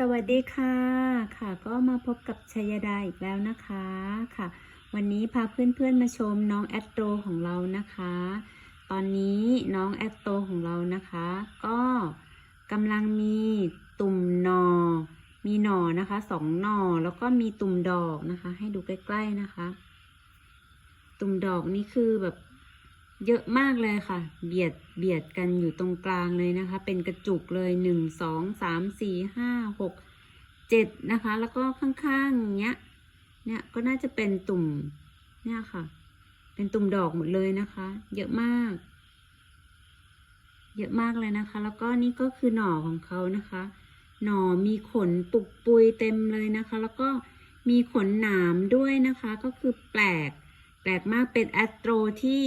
สวัสดีค่ะค่ะ ก็มาพบกับชยดาอีกแล้วนะคะค่ะ วันนี้พาเพื่อนๆมาชมน้องแอดโตของเรานะคะ ตอนนี้น้องแอดโตของเรานะคะ ก็กำลังมีตุ่มหนอ มีหนอนะคะสองหน่อแล้วก็มีตุ่มดอกนะคะ ให้ดูใกล้ๆนะคะ ตุ่มดอกนี่คือแบบ เยอะมากเลยค่ะ เบียดเบียดกันอยู่ตรงกลางเลยนะคะ เป็นกระจุกเลยหนึ่งสองสามสี่ห้าหกเจ็ดนะคะ แล้วก็ข้างๆางเงี้ย เนี่ยก็น่าจะเป็นตุ่มเนี่ยค่ะ เป็นตุ่มดอกหมดเลยนะคะ เยอะมาก เยอะมากเลยนะคะ แล้วก็นี่ก็คือหน่อของเขานะคะ หน่อมีขนปุกปุยเต็มเลยนะคะ แล้วก็มีขนหนามด้วยนะคะ ก็คือแปลก แปลกมากเป็นแอสโตรที่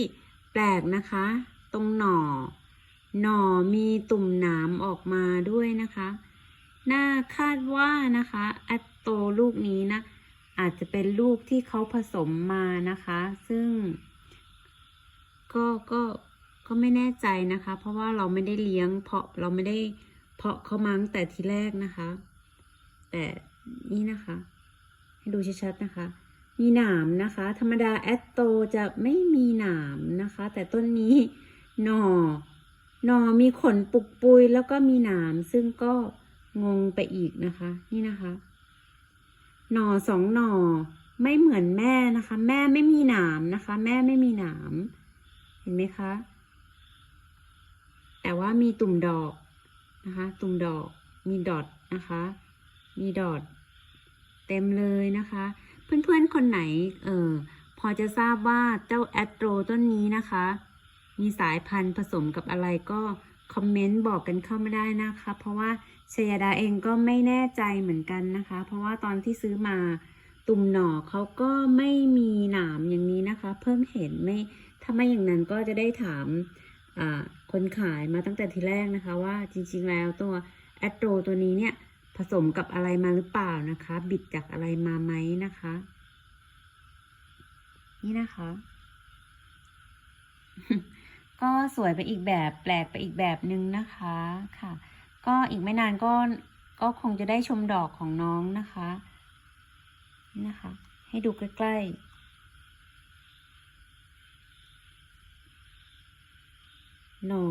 ลกนะคะ ตรงหน่อ หน่อมีตุ่มหนามออกมาด้วยนะคะ น่าคาดว่านะคะแอสโตลูกนี้นะ อาจจะเป็นลูกที่เขาผสมมานะคะ ซึ่ง ก็ก็ก็ไม่แน่ใจนะคะ เพราะว่าเราไม่ได้เลี้ยงเพาะเราไม่ได้เพาะเขามั้งแต่ทีแรกนะคะ แต่นี่นะคะ ให้ดูชัดๆนะคะ มีหนามนะคะ ธรรมดาแอตโตจะไม่มีหนามนะคะ แต่ต้นนี้หน่อหน่อมีขนปุกปุยแล้วก็มีหนามซึ่งก็งงไปอีกนะคะ นี่นะคะ หน่อสองหน่อไม่เหมือนแม่นะคะ แม่ไม่มีหนามนะคะ แม่ไม่มีหนาม เห็นไหมคะ แต่ว่ามีตุ่มดอกนะคะ ตุ่มดอกมีดอทนะคะ มีดอทเต็มเลยนะคะ เพื่อนๆคนไหนเออพอจะทราบว่าเจ้าแอดโตรต้นนี้นะคะ มีสายพันธุ์ผสมกับอะไรก็คอมเมนต์บอกกันเข้ามาได้นะคะ เพราะว่าชยดาเองก็ไม่แน่ใจเหมือนกันนะคะ เพราะว่าตอนที่ซื้อมาตุ่มหน่อเขาก็ไม่มีหนามอย่างนี้นะคะ เพิ่งเห็นไม่ถ้าไม่อย่างนั้นก็จะได้ถามคนขายมาตั้งแต่ทีแรกนะคะ ว่าจริงๆแล้วตัวแอดโตรตัวนี้เนี่ย ผสมกับอะไรมาหรือเปล่านะคะ บิดจากอะไรมาไหมนะคะ นี่นะคะ ก็สวยไปอีกแบบแปลกไปอีกแบบหนึ่งนะคะค่ะ ก็อีกไม่นานก็ก็คงจะได้ชมดอกของน้องนะคะนี่นะคะ ให้ดูใกล้ๆหน่อ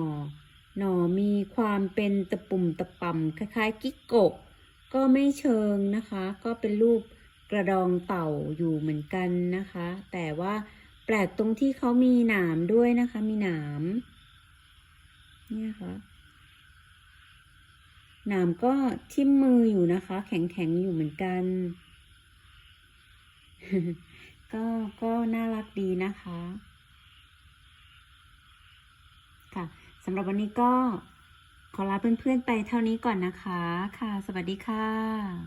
หน่อมีความเป็นตะปุ่มตะป่ำคล้ายๆ กิ๊กโกะ ก็ไม่เชิงนะคะ ก็เป็นรูปกระดองเต่าอยู่เหมือนกันนะคะ แต่ว่าแปลกตรงที่เขามีหนามด้วยนะคะ มีหนามนี่นะคะหนามก็ทิ่มมืออยู่นะคะ แข็งๆอยู่เหมือนกัน ก็ก็น่ารักดีนะคะ ค่ะสำหรับวันนี้ก็ ขอลาเพื่อนๆไปเท่านี้ก่อนนะคะ ค่ะ สวัสดีค่ะ